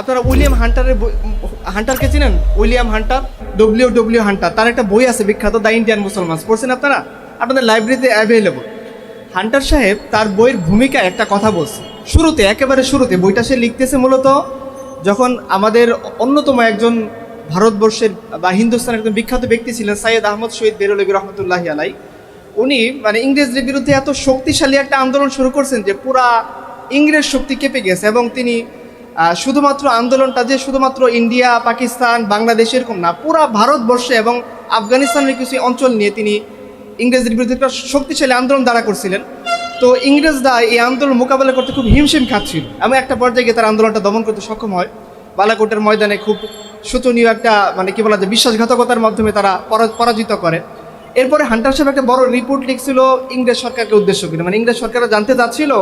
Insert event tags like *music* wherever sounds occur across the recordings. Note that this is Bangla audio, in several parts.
আপনারা উইলিয়াম হান্টারের হান্টারকে চিনেন? William Hunter? W W Hunter তার একটা বই আছে বিখ্যাত দ্য ইন্ডিয়ান মুসলমান। পড়ছেন আপনারা? আপনাদের লাইব্রেরিতে অ্যাভেলেবল হান্টার সাহেব তার বইয়ের ভূমিকায় একটা কথা বলছে। শুরুতে, একেবারে শুরুতে, বইটা সে লিখতেছে মূলত যখন আমাদের অন্যতম একজন ভারতবর্ষের বা হিন্দুস্তানের একজন বিখ্যাত ব্যক্তি ছিলেন সৈয়দ আহমদ শহীদ বেরুলবী রহমতুল্লাহ আলাই উনি মানে ইংরেজদের বিরুদ্ধে এত শক্তিশালী একটা আন্দোলন শুরু করছেন যে পুরা ইংরেজ শক্তি কেঁপে গেছে এবং তিনি শুধুমাত্র আন্দোলনটা যে শুধুমাত্র ইন্ডিয়া, পাকিস্তান বাংলাদেশ এরকম না, পুরা ভারতবর্ষে এবং আফগানিস্তানের কিছু অঞ্চল নিয়ে তিনি ইংরেজদের বিরুদ্ধে একটা শক্তিশালী আন্দোলন দাঁড়া করছিলেন। তো ইংরেজরা এই আন্দোলন মোকাবেলা করতে খুব হিমশিম খাচ্ছিল। এবং একটা পর্যায়ে গিয়ে তার আন্দোলনটা দমন করতে সক্ষম হয়। বালাকোটের ময়দানে খুব শোচনীয় একটা মানে কি বলা যায়, বিশ্বাসঘাতকতার মাধ্যমে তারা পরাজিত করে। এরপরে হান্টার সাহেব একটা বড় রিপোর্ট লিখছিল ইংরেজ সরকারকে উদ্দেশ্য করে। মানে ইংরেজ সরকাররা জানতে চাচ্ছিল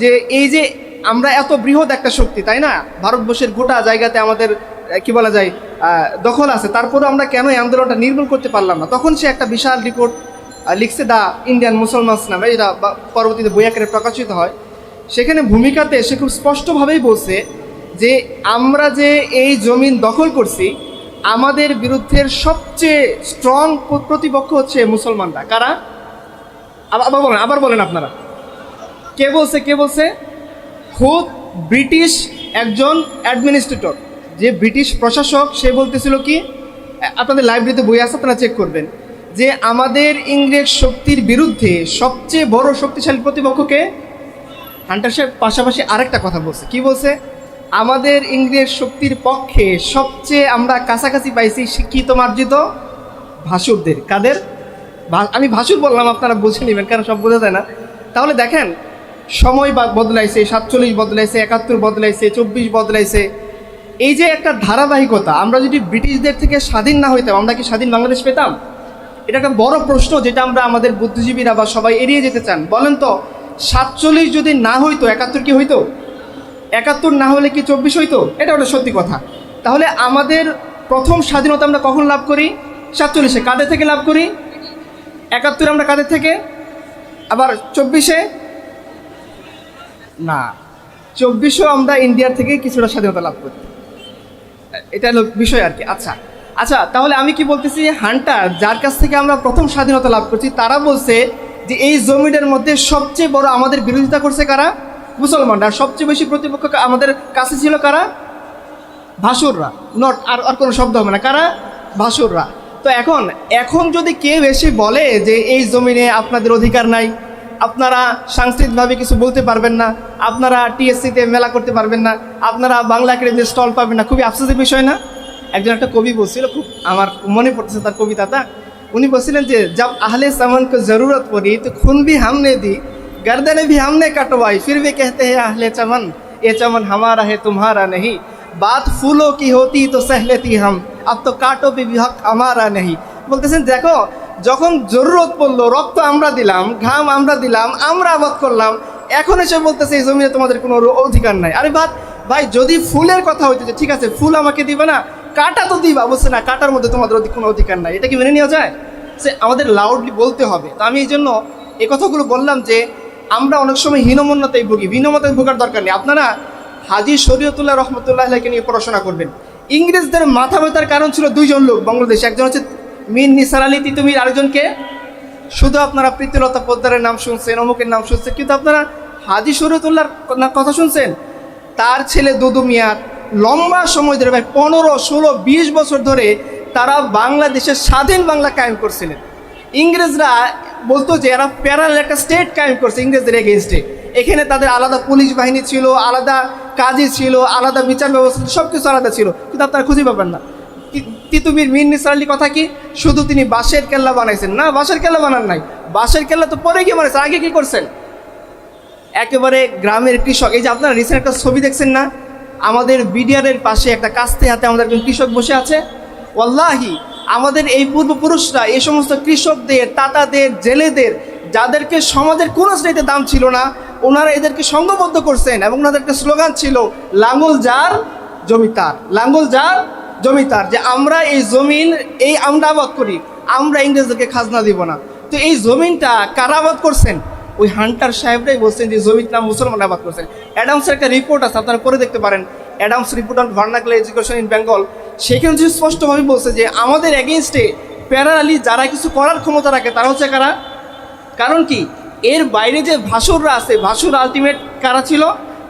যে এই যে আমরা এত বৃহৎ একটা শক্তি, তাই না? ভারতবর্ষের গোটা জায়গাতে আমাদের কি বলা যায় দখল আছে। তারপরে আমরা কেন এই আন্দোলনটা নির্মূল করতে পারলাম না? তখন সে একটা বিশাল রিপোর্ট লিখছে দা ইন্ডিয়ান মুসলমানস নামে যেটা পরবর্তীতে বই আকারে প্রকাশিত হয়। সেখানে ভূমিকাতে সে খুব স্পষ্টভাবেই বলছে যে, আমরা যে এই জমিন দখল করছি, আমাদের বিরুদ্ধের সবচেয়ে স্ট্রং প্রতিপক্ষ হচ্ছে মুসলমানরা। কারা? আবার বলেন আবার বলেন আপনারা। কে বলছে কে বলছে? খুব ব্রিটিশ একজন অ্যাডমিনিস্ট্রেটর। যে ব্রিটিশ প্রশাসক, সে বলতেছিল কি, আপনাদের লাইব্রেরিতে বই আছে, আপনারা চেক করবেন। যে আমাদের ইংরেজ শক্তির বিরুদ্ধে সবচেয়ে বড় শক্তিশালী প্রতিপক্ষকে হান্টার সাহেব পাশাপাশি আরেকটা কথা বলছে। কি বলছে? আমাদের ইংরেজ শক্তির পক্ষে সবচেয়ে আমরা কাছাকাছি পাইছি শিক্ষিত, মার্জিত ভাসুরদের। কাদের? আমি ভাসুর বললাম, আপনারা বুঝে নেবেন, কারণ সব বোঝা যায় না। তাহলে দেখেন সময় বদলাইছে, সাতচল্লিশ বদলাইছে, একাত্তর বদলাইছে, চব্বিশ বদলাইছে। এই যে একটা ধারাবাহিকতা, আমরা যদি ব্রিটিশদের থেকে স্বাধীন না হইতাম, আমরা কি স্বাধীন বাংলাদেশ পেতাম? এটা একটা বড় প্রশ্ন যেটা আমরা আমাদের বুদ্ধিজীবীরা বা সবাই এড়িয়ে যেতে চান। বলেন তো, সাতচল্লিশ যদি না হইতো, একাত্তর কি হইতো? একাত্তর না হলে কি চব্বিশ হইতো? এটা ওটা সত্যি কথা। তাহলে আমাদের প্রথম স্বাধীনতা আমরা কখন লাভ করি? সাতচল্লিশে। কাদের থেকে লাভ করি? একাত্তর আমরা কাদের থেকে? আবার চব্বিশে? না। চব্বিশেও আমরা ইন্ডিয়ার থেকে কিছুটা স্বাধীনতা লাভ করি। এটা হলো বিষয় আর কি। আচ্ছা। আচ্ছা তাহলে আমি কি বলতেছি, হান্টার, যার কাছ থেকে আমরা প্রথম স্বাধীনতা লাভ করছি, তারা বলছে যে এই জমিনের মধ্যে সবচেয়ে বড় আমাদের বিরোধিতা করছে কারা? মুসলমানরা। সবচেয়ে বেশি প্রতিপক্ষ আমাদের কাছে ছিল কারা? ভাসুররা। নট আর আর কোনো শব্দ হবে না। কারা? ভাসুররা। তো এখন এখন যদি কেউ এসে বলে যে এই জমিনে আপনাদের অধিকার নাই আপনারা সাংস্কৃতিকভাবে কিছু বলতে পারবেন না আপনারা টিএসসিতে মেলা করতে পারবেন না আপনারা বাংলা একাডেমিতে স্টল পাবেন না খুবই আফসোসের বিষয় না একজন একটা কবি বলছিল খুব আমার মনে পড়তেছে তার কবিতাটা উনি বলছিলেন যে জব আহলে সামান কো জরুরত পড়ি তো খুন भी हमने दी गर्दन भी हमने कटवाई फिर भी कहते हैं अहले चमन ये चमन हमारा है तुम्हारा नहीं बात फूलों की होती तो सह लेती हम अब तो काटो भी हक हमारा नहीं বলতেছেন দেখো যখন জরুরত পড়ল, রক্ত আমরা দিলাম, ঘাম আমরা দিলাম, আমরা আবাদ করলাম, এখন এসে বলতেছে, এই জমিনে তোমাদের কোনো অধিকার নাই। আরে বাদ, ভাই, যদি ফুলের কথা হইতেছে ঠিক আছে, ফুল আমাকে দিবে না, কাটা তো দিবা। বলছে, না, কাটার মধ্যে তোমাদের কোনো অধিকার নাই। এটা কি মেনে নেওয়া যায়? সে আমাদের লাউডলি বলতে হবে। তো আমি এই জন্য এই কথাগুলো বললাম যে, আমরা অনেক সময় হীনমন্যতায় ভুগি। হীনমতায় ভোগার দরকার নেই। আপনারা হাজি শরীয়তুল্লাহ রহমতুল্লাহকে নিয়ে পড়াশোনা করবেন। ইংরেজদের মাথা ব্যথার কারণ ছিল দুইজন লোক, বাংলাদেশে। একজন হচ্ছে মিন নিসার আলী, তিতুমির আরেকজনকে। শুধু আপনারা প্রীতিলতা পোদ্দারের নাম শুনছেন, অমুকের নাম শুনছেন, কিন্তু আপনারা হাজি শরীয়তুল্লাহর কথা শুনছেন? তার ছেলে দুদু মিয়ার লম্বা সময় ধরে প্রায় পনেরো, ষোলো, বিশ বছর ধরে তারা বাংলাদেশের স্বাধীন বাংলা কায়েম করছিলেন। ইংরেজরা বলতো যে এরা প্যারাল একটা স্টেট কায়েম করছে, ইংরেজদের এগেনস্টে এখানে তাদের আলাদা পুলিশ বাহিনী ছিল, আলাদা কাজী ছিল, আলাদা বিচার ব্যবস্থা সব কিছু আলাদা ছিল। কিন্তু আপনারা খুঁজে পাবেন না। তি- তিতুমির মির নিসার আলী কথা কি? শুধু তিনি বাঁশের কেল্লা বানাইছেন। না, বাঁশের কেল্লা বানান নাই। বাঁশের কেল্লা তো পরে গিয়ে বানাইছেন। আগে কি করছেন? একেবারে গ্রামের কৃষক, এই যে আপনারা রিসেন্ট একটা ছবি দেখছেন না? আমাদের বিডিআরের পাশে একটা কাস্তে হাতে আমাদের একজন কৃষক বসে আছে। ওল্লাহি আমাদের এই পূর্বপুরুষরা, এই সমস্ত কৃষকদের টাটাদের জেলেদের, যাদেরকে সমাজের কোনো শ্রেণীতে দাম ছিল না, ওনারা এদেরকে সংঘবদ্ধ করছেন এবং ওনাদের একটা স্লোগান ছিল লাঙ্গল যার জমিতার লাঙ্গল যার জমিতার যে আমরা এই জমিন, এই আমরা আবাদ করি, আমরা ইংরেজদেরকে খাজনা দিব না। তো এই জমিনটা কারা আবাদ করছেন? ওই হান্টার সাহেবরাই বলছেন যে নাম মুসলমান আবাদ করছেন। অ্যাডামসের একটা রিপোর্ট আছে, আপনারা করে দেখতে পারেন। Adams report on vernacular education in Bengal সেখানে যদি স্পষ্টভাবে বলছে যে আমাদের এগেনস্টে প্যারালি যারা কিছু করার ক্ষমতা রাখে, তারা হচ্ছে কারা? কারণ কি? এর বাইরে যে ভাসুররা আছে, ভাসুর আলটিমেট কারা ছিল?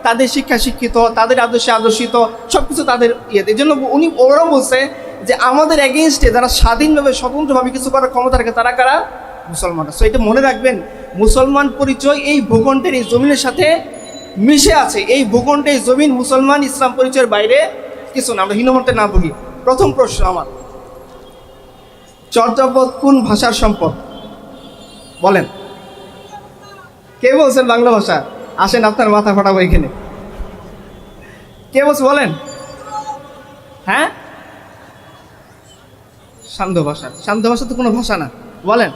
তাদের শিক্ষা শিক্ষিত, তাদের আদর্শে আদর্শিত সব কিছু তাদের ইয়েতে। এই জন্য উনি, ওরাও বলছে যে আমাদের এগেনস্টে যারা স্বাধীনভাবে, স্বতন্ত্রভাবে কিছু করার ক্ষমতা রাখে, তারা কারা? মুসলমানরা। সো এটা মনে রাখবেন, মুসলমান পরিচয় এই ভূখণ্ডের, এই জমিনের সাথে মিশে আছে। এই ভূখণ্ডে এই জমিন মুসলমান, ইসলাম পরিচয়ের বাইরে কিছু না। আমরা হীনমন্ত্রে না বলি প্রথম প্রশ্ন আমার। চর্যাপদ কোন ভাষার সম্পদ? বলেন। কে বলছেন বাংলা ভাষা? আসেন আপনার মাথা ফাটাবো এখানে। কে বলছে বলেন? হ্যাঁ? সান্ধ্য ভাষা। সান্ধ্য ভাষা তো কোনো ভাষা না। বলেন।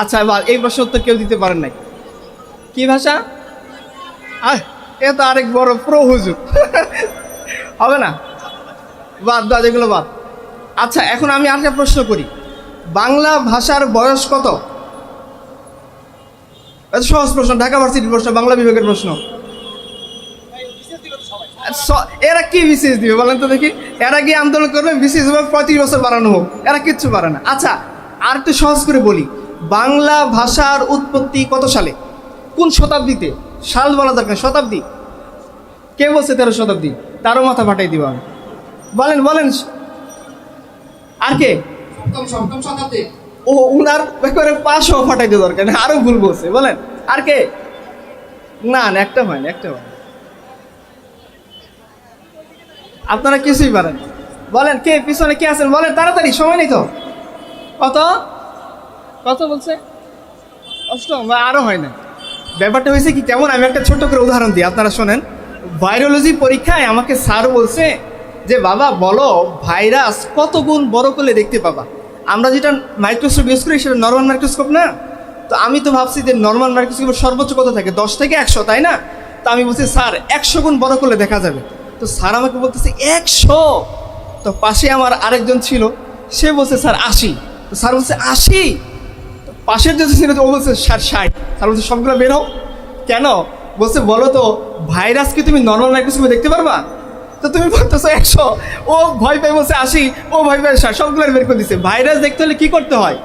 আচ্ছা এই প্রশ্ন উত্তর কেউ দিতে পারেন নাই। কি ভাষা? এ তো আরেক বড় প্রো হুজুর। হবে না? বাদ বাদ এগুলো বাদ। আচ্ছা এখন আমি আরেকটা প্রশ্ন করি। বাংলা ভাষার বয়স কত? এত সহজ প্রশ্ন, ঢাকা ভার্সিটির প্রশ্ন, বাংলা বিভাগের প্রশ্ন। এরা কি বিশেষ দিবে বলেন তো দেখি। এরা গিয়ে আন্দোলন করবে বিশেষ হবে, পঁয়ত্রিশ বছর বাড়ানো হোক। এরা কিচ্ছু পারে না। আচ্ছা আর একটু সহজ করে বলি। বাংলা ভাষার উৎপত্তি কত সালে? কোন শতাব্দীতে? সাল বলা দরকার, শতাব্দী। কে বলছে তেরো শতাব্দী? তারও মাথা ফাটাই দিব বলেন বলেন। আর কে? ও, উনার একেবারে পাশও ফাটাই দেওয়া দরকার আরও ভুল বলছে, বলেন। আর কে? না না, একটা হয় না, একটা হয় আপনারা কিছুই পারেন বলেন, কে, পিছনে কে আছেন? বলেন, তাড়াতাড়ি, সময় নেই তো। কত? কত বলছে? অষ্টম, বা আরও হয় না। ব্যাপারটা হয়েছে কি, কেমন, আমি একটা ছোট করে উদাহরণ দিই, আপনারা শোনেন। ভাইরোলজি পরীক্ষায় আমাকে স্যার বলছে যে, বাবা, বলো, ভাইরাস কত গুণ বড় করলে দেখতে পাবা? আমরা যেটা মাইক্রোস্কোপ ইউজ করি সেটা নর্মাল মাইক্রোস্কোপ না? তো আমি তো ভাবছি যে নর্মাল মাইক্রোস্কোপের সর্বোচ্চ কত থাকে? দশ থেকে একশো, তাই না? তো আমি বলছি, স্যার, একশো গুণ বড় করলে দেখা যাবে। তো স্যার আমাকে বলতেছে, একশো? তো পাশে আমার আরেকজন ছিল, সে বলছে, স্যার, আশি। তো স্যার বলছে, আশি? পাশের যে ছিল, ও বলছে, স্যার, ষাট। স্যার বলছে, সবগুলো বেরো কেন? বলছে, বলো তো ভাইরাস কি তুমি নর্মাল মাইক্রোস্কোপে দেখতে পারবা? তো তুমি বলতেছো একশো। ও ভয় পাই বলছে আশি, ও ভয় পাই সবগুলো বের করে দিচ্ছে ভাইরাস দেখতে হলে কি করতে হয়?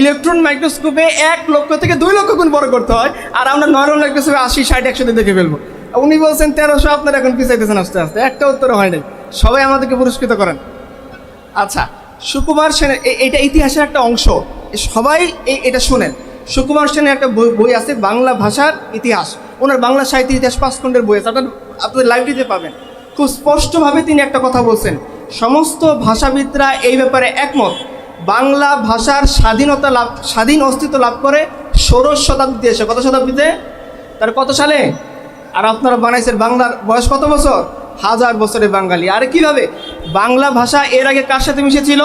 ইলেকট্রন মাইক্রোস্কোপে এক লক্ষ থেকে দুই লক্ষ গুণ বড় করতে হয়, আর আমরা নর্মাল মাইক্রোস্কোপে আশি, ষাট একশোতে দেখে ফেলব। উনি বলছেন তেরোশো, আপনারা এখন পিছাইতেছেন আস্তে আস্তে। একটা উত্তর হয় নাই। সবাই আমাদেরকে পুরস্কৃত করেন। আচ্ছা সুকুমার সেনের এটা ইতিহাসের একটা অংশ। সবাই এই এটা শোনেন। সুকুমার সেনের একটা বই আছে বাংলা ভাষার ইতিহাস। ওনার বাংলা সাহিত্যের ইতিহাস পাঁচ খণ্ডের বই আছে। আপনার আপনাদের লাইব্রেরিতে পাবেন। খুব স্পষ্টভাবে তিনি একটা কথা বলছেন। সমস্ত ভাষাবিদরা এই ব্যাপারে একমত। বাংলা ভাষার স্বাধীনতা লাভ, স্বাধীন অস্তিত্ব লাভ করে ষোড়শ শতাব্দীতে এসে, কত শতাব্দীতে? তার কত সালে? আর আপনারা বানাইছেন বাংলার বয়স কত বছর? হাজার বছরের বাঙালি। আর কীভাবে? বাংলা ভাষা এর আগে কার সাথে মিশেছিল?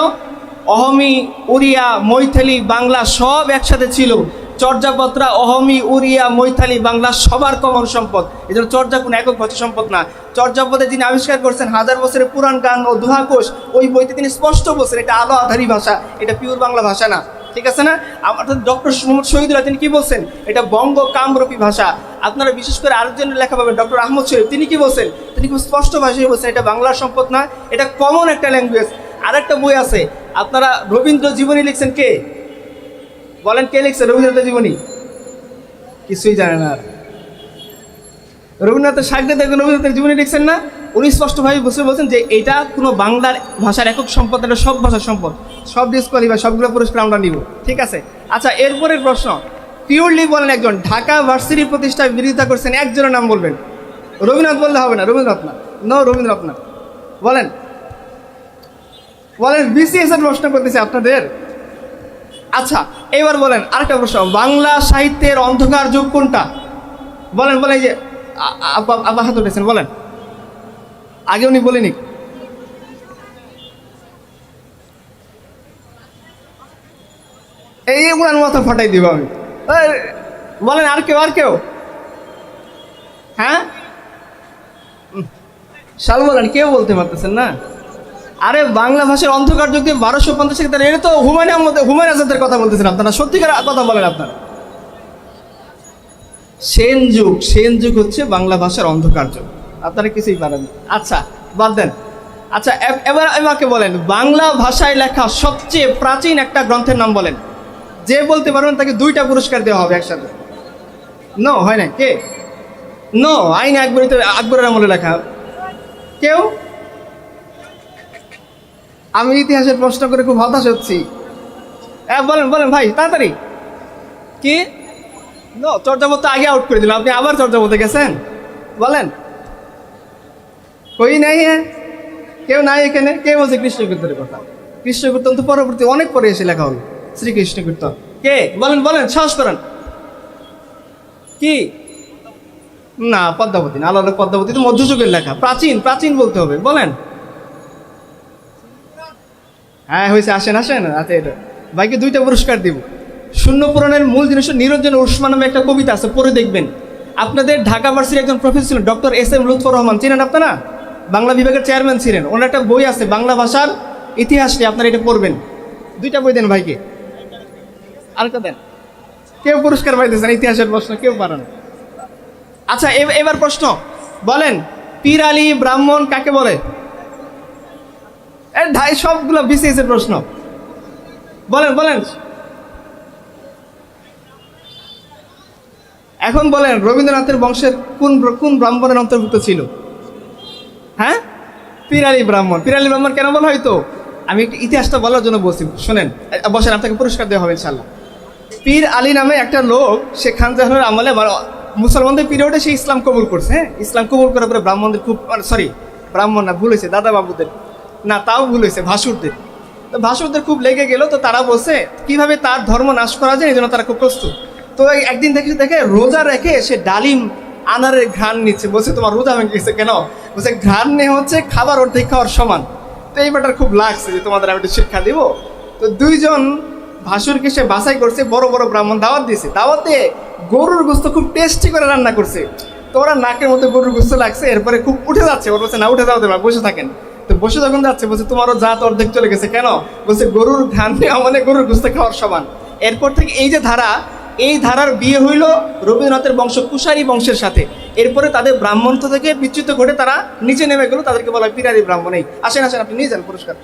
অহমি, উড়িয়া, মৈথালি, বাংলা সব একসাথে ছিল। চর্যাপত্রা, অহমি উড়িয়া মৈথালি, বাংলা সবার কমন সম্পদ। এই জন্য চর্যা কোনো একক ভাষা সম্পদ না। চর্যাপদে যিনি আবিষ্কার করছেন হাজার বছরের পুরাণ গান ও দুহাকোষ, ওই বইতে তিনি স্পষ্ট বলছেন, এটা আলো আধারী ভাষা, এটা পিওর বাংলা ভাষা না। ঠিক আছে না? আমার ডক্টর মোহাম্মদ শহীদুল্লাহ, তিনি কি বলছেন? এটা বঙ্গ কামরূপী ভাষা। আপনারা বিশেষ করে আরেকজনের লেখা পাবেন ডক্টর আহমদ শরীফ তিনি কি বলছেন? তিনি খুব স্পষ্ট ভাষায় বলছেন, এটা বাংলার সম্পদ না, এটা কমন একটা ল্যাঙ্গুয়েজ আরেকটা বই আছে, আপনারা রবীন্দ্র জীবনী লিখছেন কে? বলেন কে লিখছে? রবীন্দ্রনাথ জীবনী? কিছুই জানে না। রবীন্দ্রনাথের সাহিত্যে দেখবেন রবীন্দ্রনাথের জীবনী লিখছেন না? উনি স্পষ্টভাবে বসে বলছেন যে এটা কোনো বাংলার ভাষার একক সম্পদ, এটা সব ভাষার সম্পদ। সব ডিসকোয়ালিফাই সবগুলো পুরস্কার আমরা নিব। ঠিক আছে? আচ্ছা এরপরের প্রশ্ন। পিওরলি বলেন একজন, ঢাকা ভার্সিটি প্রতিষ্ঠায় বিরোধিতা করছেন, একজনের নাম বলবেন। রবীন্দ্রনাথ বললে হবে না, রবীন্দ্রনাথ না। নো রবীন্দ্রনাথ না। বলেন। বলেন বিসিএস এর প্রশ্ন করতেছে আপনাদের। আচ্ছা এবার বলেন, আরেকটা প্রশ্ন, বাংলা সাহিত্যের অন্ধকার যুগ কোনটা? বলেন বলেন যে আব্বা হাত উঠেছেন, বলেন। আগে উনি বলেনি এই উনার মাথা ফাটাই দিব আমি। বলেন, আর কেউ আর কেউ? হ্যাঁ? শাল বলেন, কেউ বলতে পারতেছেন না? আরে বাংলা ভাষার অন্ধকার যুগ দিয়ে বারোশো পঞ্চাশ থেকে তারা এটা তো হুমায়ুন আহমদ হুমায়ুন আজাদের কথা বলতেছেন আপনারা সত্যিকার কথা বলেন আপনারা। সেন যুগ সেন যুগ হচ্ছে বাংলা ভাষার অন্ধকার যুগ। আপনারা কিছুই পারেন আচ্ছা বাদ দেন। আচ্ছা এবার আমাকে বলেন, বাংলা ভাষায় লেখা সবচেয়ে প্রাচীন একটা গ্রন্থের নাম বলেন। যে বলতে পারবেন তাকে দুইটা পুরস্কার দেওয়া হবে একসাথে। নো, হয় না কে? নো, আইন আকবরিতে আকবরের আমলে লেখা। কেউ? আমি ইতিহাসের প্রশ্ন করে খুব হতাশ হচ্ছি। বলেন বলেন ভাই, তাড়াতাড়ি। কি? চর্যাপদ আগে আউট করে দিলাম, আপনি আবার চর্যাপদে গেছেন। বলেন। কই নাই কেউ নাই এখানে? কে বলছে কৃষ্ণ কীর্তনের কথা? কৃষ্ণ কীর্তন তো পরবর্তী অনেক পরে এসে লেখা হলো শ্রীকৃষ্ণ কীর্তন কে? বলেন বলেন, সাহস করেন। কি? না, পদ্মাবতী না, আলাদা পদ্মাবতী তো মধ্যযুগের লেখা, প্রাচীন প্রাচীন বলতে হবে, বলেন। হ্যাঁ হয়েছে আসেন আসেন আচ্ছা এটা। ভাইকে দুইটা পুরস্কার দিব। শূন্য পূরণের মূল জিনিস নিরঞ্জন উসমান নামে একটা কবিতা আছে, পড়ে দেখবেন। আপনাদের ঢাকা ভার্সিটির একজন প্রফেসর ছিলেন, doctor S M Lutfur Rahman. চিনেন আপনারা? বাংলা বিভাগের চেয়ারম্যান ছিলেন। ওনার একটা বই আছে, বাংলা ভাষার ইতিহাস নিয়ে আপনারা এটা পড়বেন। দুইটা বই দেন ভাইকে। আরেকটা দেন। কেউ পুরস্কার পাইতেছেন ইতিহাসের প্রশ্ন, কেউ পারেন আচ্ছা এবার প্রশ্ন। বলেন, পীর আলী ব্রাহ্মণ কাকে বলে? এর ঢাই সবগুলো বিসিএস এর প্রশ্ন। বলেন বলেন। এখন বলেন, রবীন্দ্রনাথের বংশের কোন কোন ব্রাহ্মণের অন্তর্ভুক্ত ছিল? হ্যাঁ? পিরালি ব্রাহ্মণ। পিরালি ব্রাহ্মণ কেন বলা হয়তো? আমি একটু ইতিহাসটা বলার জন্য বলছি। শোনেন বসেন, আপনাকে পুরস্কার দেওয়া হবে ইনশাল্লাহ পীর আলী নামে একটা লোক, সে খান জাহানের আমলে মানে মুসলমানদের পিরিয়ডে সে ইসলাম কবুল করছে হ্যাঁ? ইসলাম কবুল করার পরে ব্রাহ্মণদের খুব সরি ব্রাহ্মণ না, ভুল হয়েছে, দাদা বাবুদের। না, তাও ভুল হয়েছে, ভাসুরদের। তো ভাসুরদের খুব লেগে গেল, তো তারা বলছে, কীভাবে তার ধর্ম নাশ করা যায়? এই জন্য তারা খুব প্রস্তুত। তো একদিন দেখে দেখে রোজা রেখে সে ডালিম আনারের ঘ্রাণ নিচ্ছে। বলছে, তোমার রোজা ভেঙে গেছে কেন? বলছে, ঘ্রাণ নিয়ে হচ্ছে খাবার অর্ধেক খাওয়ার সমান। তো এই ব্যাপারটা খুব লাগছে যে তোমাদের আমি একটু শিক্ষা দিব। তো দুইজন ভাসুরকে সে বাছাই করছে, বড় বড় ব্রাহ্মণ দাওয়াত দিয়েছে দাওয়াতে গরুর গোস্ত খুব টেস্টি করে রান্না করছে। তো ওরা নাকের মধ্যে গরুর গোস্ত লাগছে, এরপরে খুব উঠে যাচ্ছে। ওর বলছে, না, উঠে যাওয়া দেবা বসে থাকেন। তো বসে যখন যাচ্ছে, বলছে, তোমারও জাত অর্ধেক চলে গেছে, কেন? বলছে, গরুর ধান মানে গরুর গোস্ত খাওয়ার সমান। এরপর থেকে এই যে ধারা, এই ধারার বিয়ে হইল রবীন্দ্রনাথের বংশ, কুশারি বংশের সাথে। এরপরে তাদের ব্রাহ্মণ থেকে বিচ্যুত ঘটে তারা নিচে নেমে গেল, তাদেরকে বলা হয় পিরারি ব্রাহ্মণ। এই, আসেন আসেন, আপনি নিয়ে যান, পুরস্কার।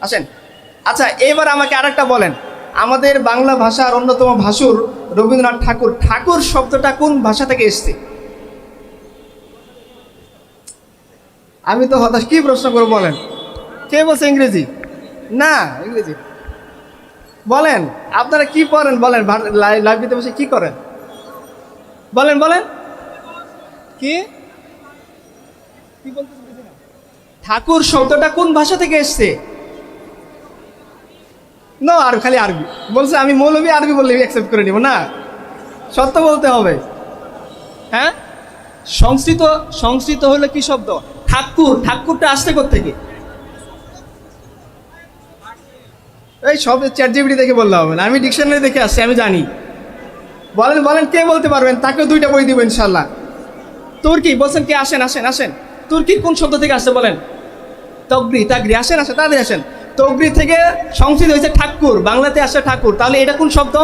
আসেন। আচ্ছা এবার আমাকে আরেকটা বলেন। আমাদের বাংলা ভাষার অন্যতম ভাসুর রবীন্দ্রনাথ ঠাকুর। ঠাকুর শব্দটা কোন ভাষা থেকে এসছে? আমি তো হতাশ, কি প্রশ্ন করে বলেন? কে বলছে ইংরেজি? না, ইংরেজি। বলেন, আপনারা কি পড়েন? বলেন লাইব্রেরিতে বসে কি করেন? বলেন বলেন। কি? কি না। ঠাকুর শব্দটা কোন ভাষা থেকে এসছে? না, আর খালি আরবি। বলছে, আমি মৌলবি আরবি বললে অ্যাকসেপ্ট করে নিব, না। সত্য বলতে হবে। হ্যাঁ? সংস্কৃত সংস্কৃত হলো কি শব্দ? ঠাকুর, ঠাকুরটা আসছে থেকে এই সব চ্যাট জিবিটি দেখে বললে হবে না। আমি ডিকশনারি দেখে আসছি, আমি জানি। বলেন বলেন, কে বলতে পারবেন? তাকেও দুইটা বই দিব ইনশাল্লাহ তুর্কি বলছেন কে? আসেন আসেন আসেন। তুর্কির কোন শব্দ থেকে আসছে বলেন? তগরি তাগরি আসেন আসেন, তাড়াতাড়ি আসেন। তগরি থেকে সংস্কৃত হয়েছে ঠাকুর, বাংলাতে আসে ঠাকুর। তাহলে এটা কোন শব্দ?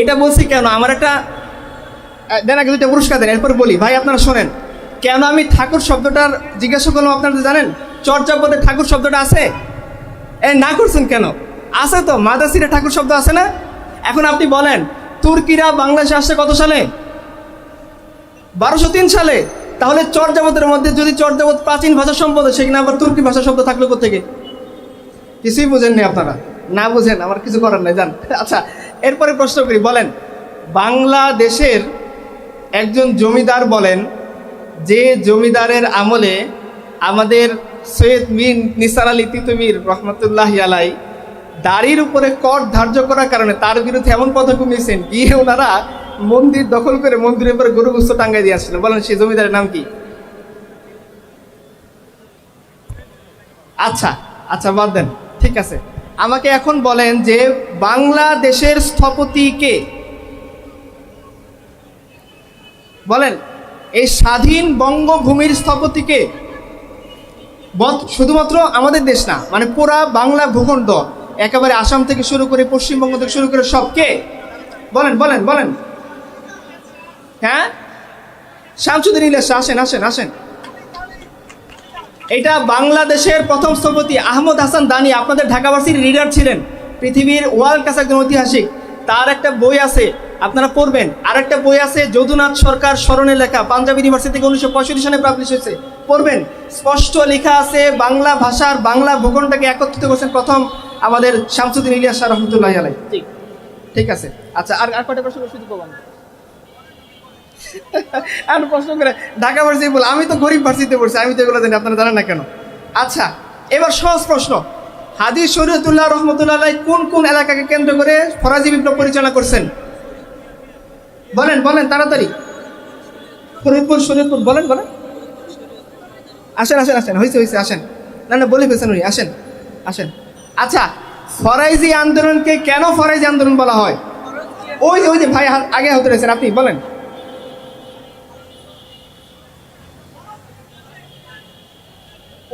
এটা বলছি কেন? আমার একটা দেন আগে দুইটা পুরস্কার দেন, এরপর বলি। ভাই, আপনারা শোনেন। কেন আমি ঠাকুর শব্দটার জিজ্ঞাসা করলাম আপনারা জানেন? চর্যাপদে ঠাকুর শব্দটা আছে। এ না করছেন কেন? আছে তো মাদাসিরে ঠাকুর শব্দ আছে না? এখন আপনি বলেন, তুর্কিরা বাংলাদেশে আসছে কত সালে? বারোশো তিন সালে। তাহলে চর্যাপদের মধ্যে যদি চর্যাপদ প্রাচীন ভাষা সম্পদ, সেখানে আবার তুর্কি ভাষা শব্দ থাকল থেকে কিছুই বুঝেননি আপনারা। না বুঝেন, আমার কিছু করার নাই জান *laughs* আচ্ছা এরপরে প্রশ্ন করি, বলেন, বাংলাদেশের একজন জমিদার বলেন যে জমিদারের আমলে আমাদের সৈয়দ মিন নিসার আলী তিতুমির রহমতুল্লাহ আলাই দাড়ির উপরে কর ধার্য করার কারণে তার বিরুদ্ধে এমন পদক্ষেপ নিয়েছেন, গিয়ে ওনারা মন্দির দখল করে মন্দিরের উপরে গরু গুস্ত টাঙ্গাই দিয়ে বলেন, সেই জমিদারের নাম কি? আচ্ছা আচ্ছা বাদ দেন। ঠিক আছে। আমাকে এখন বলেন যে বাংলাদেশের স্থপতি কে? বলেন। এই স্বাধীন বঙ্গভূমির স্থপতিকে শুধুমাত্র আমাদের দেশ না মানে পুরা বাংলা ভূখণ্ড, একেবারে আসাম থেকে শুরু করে পশ্চিমবঙ্গ থেকে শুরু করে সবকে বলেন বলেন বলেন। হ্যাঁ? শামসুদ্দিন ইলিয়াস, আসেন আসেন আসেন। এটা বাংলাদেশের প্রথম স্থপতি আহমদ হাসান দানি, আপনাদের ঢাকা ভার্সিটির লিডার ছিলেন। পৃথিবীর ওয়ার্ল্ড কাছে একজন ঐতিহাসিক। তার একটা বই আছে আপনারা পড়বেন। আর একটা বই আছে যদুনাথ সরকার স্মরণে লেখা পাঞ্জাব ইউনিভার্সিটি থেকে উনিশশো পঁয়ষট্টি সালে পাবলিশ হয়েছে। পড়বেন। স্পষ্ট লেখা আছে বাংলা ভাষার বাংলা ভূখণ্ডটাকে একত্রিত করছেন প্রথম আমাদের শামসুদ্দিন ইলিয়াস শাহ রহমতুল্লাহ আলাই। ঠিক আছে? আচ্ছা আর আর কটা প্রশ্ন শুধু পাবো আর প্রশ্ন করে ঢাকা ভার্সিটি বলে আমি তো গরিব ভার্সিটিতে পড়ছি আমি তো এগুলো জানি আপনারা জানেন না কেন? আচ্ছা এবার সহজ প্রশ্ন। হাদিস শরীয়তুল্লাহ রহমতুল্লাহ আলাই কোন কোন এলাকাকে কেন্দ্র করে ফরাজি বিপ্লব পরিচালনা করছেন? বলেন বলেন, তাড়াতাড়ি। ফরিদপুর, শরীয়তপুর, বলেন বলেন। আসেন আসেন আসেন হয়েছে হয়েছে আসেন। না না, বলে উনি, আসেন আসেন। আচ্ছা ফরাইজি আন্দোলনকে কেন ফরাইজি আন্দোলন বলা হয়? ওই যে ওই যে, ভাই আগে হতে রয়েছেন আপনি, বলেন।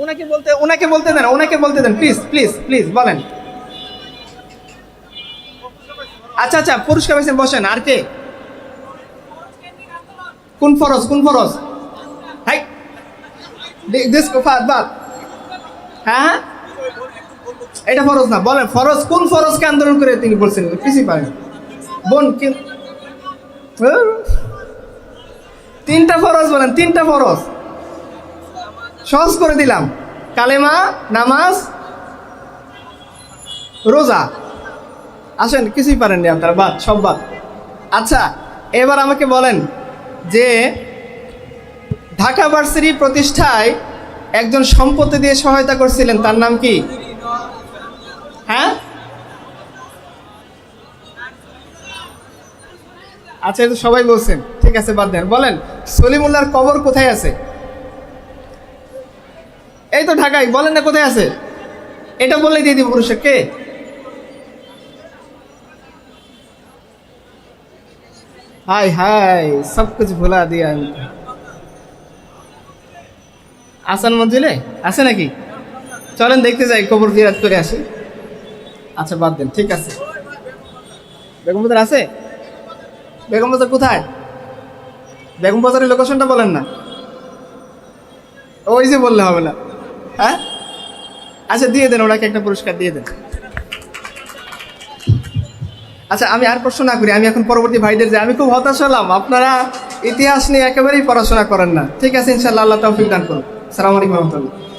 ওনাকে বলতে ওনাকে বলতে দেন, ওনাকে বলতে দেন প্লিজ প্লিজ প্লিজ বলেন। আচ্ছা আচ্ছা পুরস্কার পেয়েছেন বসেন, আর কে? কোন ফরজ কোন ফরজ? হাই। দিস ফাদ, বাদ। হ্যাঁ এটা ফরজ না, বলেন, ফরজ কোন ফরজকে আন্দোলন করে তিনি বলছেন? কিছুই পারেন বোন, কি? তিনটা ফরজ বলেন, তিনটা ফরজ। সহজ করে দিলাম। কালেমা, নামাজ, রোজা। আসেন, কিছুই পারেননি আপনার, বাদ, সব বাদ। আচ্ছা এবার আমাকে বলেন যে ঢাকা ভার্সিটি প্রতিষ্ঠায় একজন সম্পত্তি দিয়ে সহায়তা করছিলেন, তার নাম কি? হ্যাঁ? আচ্ছা এটা সবাই বলছেন। ঠিক আছে, বাদ দেন। বলেন, সলিমুল্লাহর কবর কোথায় আছে? এই তো ঢাকায়। বলেন না কোথায় আছে? এটা বলে দিয়ে দিব পুরুষের কে? হাই হাই, সব কিছু ভুলা দিয়া আমি। আসান মঞ্জিলে? আছে নাকি? চলেন দেখতে যাই, কবর জিরাত করে আসি। আচ্ছা বাদ দেন, ঠিক আছে। বেগম বাজার আছে? বেগম বাজার কোথায়? বেগম বাজারের লোকেশনটা বলেন না। ওই যে বললে হবে না। হ্যাঁ? আচ্ছা দিয়ে দেন, ওনাকে একটা পুরস্কার দিয়ে দেন। আচ্ছা আমি আর প্রশ্ন না করি, আমি এখন পরবর্তী ভাইদের যে আমি খুব হতাশ হলাম, আপনারা ইতিহাস নিয়ে একেবারেই পড়াশোনা করেন না। ঠিক আছে ইনশাল্লাহ আল্লাহ তৌফিক দান করুন। সালাম আলাইকুম রহমতুল্লাহ।